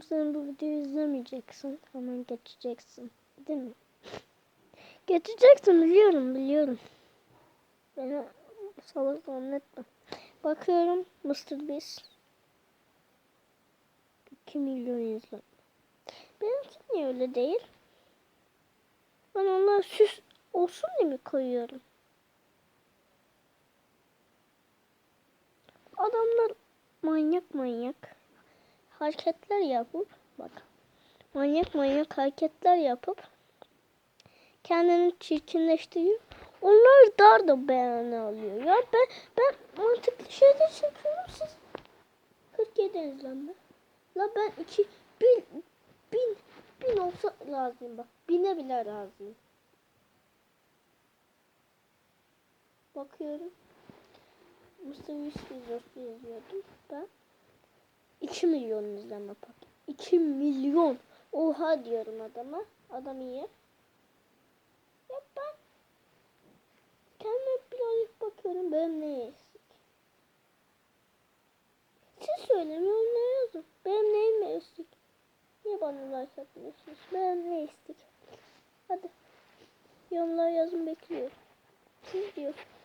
Sen bu videoyu izlemeyeceksin. Hemen geçeceksin. Değil mi? Geçeceksin biliyorum biliyorum. Beni salak zannetme. Bakıyorum Mr. Beast. 2 milyon izlenme. Benimki niye öyle değil? Ben onlar süs olsun diye mi koyuyorum? Adamlar manyak manyak hareketler yapıp bak manyak manyak hareketler yapıp kendini çirkinleştiriyor. Onlar dar da beğeni alıyor. Ya ben ben mantıklı şeyler çekiyorum siz 47 izlenme. La ben iki bin bin bin olsa lazım bak. Bine bile razıyım. Bakıyorum. Mustafa Yüzgözos'u yazıyordum ben. 2 milyon izlenme bak. 2 milyon. Oha diyorum adama. Adam iyi. Ya ben kendime birazcık bakıyorum benim ne eksik. Siz söyleyin yorumlara yazın. Benim neyim eksik? Niye bana like atmıyorsunuz? Benim ne eksik? Hadi. Yorumlara yazın bekliyorum. Siz diyorsunuz.